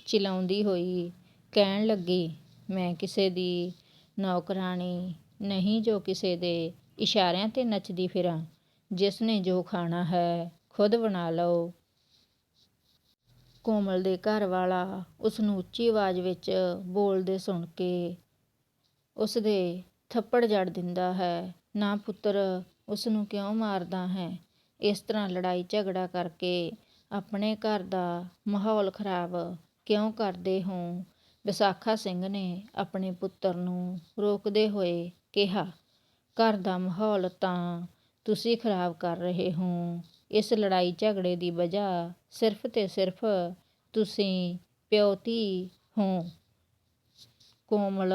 Speaker 1: ਚਿਲਾਉਂਦੀ ਹੋਈ ਕਹਿਣ ਲੱਗੀ, ਮੈਂ ਕਿਸੇ ਦੀ ਨੌਕਰਾਣੀ ਨਹੀਂ ਜੋ ਕਿਸੇ ਦੇ ਇਸ਼ਾਰਿਆਂ 'ਤੇ ਨੱਚਦੀ ਫਿਰਾਂ। ਜਿਸ ਨੇ ਜੋ ਖਾਣਾ ਹੈ, ਖੁਦ ਬਣਾ ਲਓ। ਕੋਮਲ ਦੇ ਘਰ ਵਾਲਾ ਉਸ ਨੂੰ ਉੱਚੀ ਆਵਾਜ਼ ਵਿੱਚ ਬੋਲਦੇ ਸੁਣ ਕੇ ਉਸ ਦੇ ਥੱਪੜ ਜੜ ਦਿੰਦਾ ਹੈ, ਨਾ ਪੁੱਤਰ ਉਸ ਨੂੰ ਕਿਉਂ ਮਾਰਦਾ ਹੈ? ਇਸ ਤਰ੍ਹਾਂ ਲੜਾਈ ਝਗੜਾ ਕਰਕੇ ਆਪਣੇ ਘਰ ਦਾ ਮਾਹੌਲ ਖਰਾਬ ਕਿਉਂ ਕਰਦੇ ਹੋ? ਵਿਸਾਖਾ ਸਿੰਘ ਨੇ ਆਪਣੇ ਪੁੱਤਰ ਨੂੰ ਰੋਕਦੇ ਹੋਏ ਕਿਹਾ, ਘਰ ਦਾ ਮਾਹੌਲ ਤਾਂ ਤੁਸੀਂ ਖਰਾਬ ਕਰ ਰਹੇ ਹੋ। ਇਸ ਲੜਾਈ ਝਗੜੇ ਦੀ ਵਜ੍ਹਾ ਸਿਰਫ ਤੇ ਸਿਰਫ ਤੁਸੀਂ ਪਿਓ ਧੀ ਹੋ। ਕੋਮਲ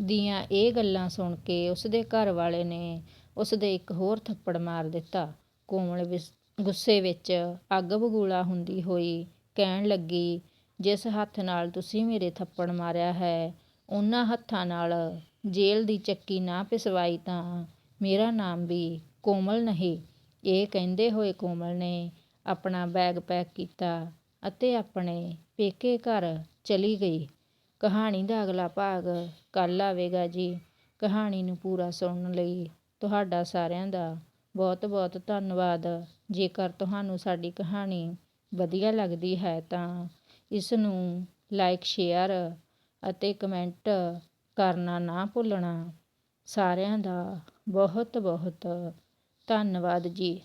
Speaker 1: ਦੀਆਂ ਇਹ ਗੱਲਾਂ ਸੁਣ ਕੇ ਉਸਦੇ ਘਰ ਵਾਲੇ ਨੇ ਉਸਦੇ ਇੱਕ ਹੋਰ ਥੱਪੜ ਮਾਰ ਦਿੱਤਾ। ਕੋਮਲ ਵਿਸ, ਗੁੱਸੇ ਵਿੱਚ ਅੱਗ ਬਬੂਲਾ ਹੁੰਦੀ ਹੋਈ ਕਹਿਣ ਲੱਗੀ, ਜਿਸ ਹੱਥ ਨਾਲ ਤੁਸੀਂ ਮੇਰੇ ਥੱਪੜ ਮਾਰਿਆ ਹੈ, ਉਹਨਾਂ ਹੱਥਾਂ ਨਾਲ ਜੇਲ੍ਹ ਦੀ ਚੱਕੀ ਨਾ ਪਿਸਵਾਈ ਤਾਂ ਮੇਰਾ ਨਾਮ ਵੀ ਕੋਮਲ ਨਹੀਂ। ਇਹ ਕਹਿੰਦੇ ਹੋਏ ਕੋਮਲ ਨੇ ਆਪਣਾ ਬੈਗ ਪੈਕ ਕੀਤਾ ਅਤੇ ਆਪਣੇ ਪੇਕੇ ਘਰ ਚਲੀ ਗਈ। ਕਹਾਣੀ ਦਾ ਅਗਲਾ ਭਾਗ ਕੱਲ੍ਹ ਆਵੇਗਾ ਜੀ। ਕਹਾਣੀ ਨੂੰ ਪੂਰਾ ਸੁਣਨ ਲਈ ਤੁਹਾਡਾ ਸਾਰਿਆਂ ਦਾ ਬਹੁਤ ਬਹੁਤ ਧੰਨਵਾਦ। ਜੇਕਰ ਤੁਹਾਨੂੰ ਸਾਡੀ ਕਹਾਣੀ ਵਧੀਆ ਲੱਗਦੀ ਹੈ ਤਾਂ ਇਸ ਨੂੰ ਲਾਈਕ, ਸ਼ੇਅਰ ਅਤੇ ਕਮੈਂਟ ਕਰਨਾ ਨਾ ਭੁੱਲਣਾ। ਸਾਰਿਆਂ ਦਾ ਬਹੁਤ ਬਹੁਤ ਧੰਨਵਾਦ ਜੀ।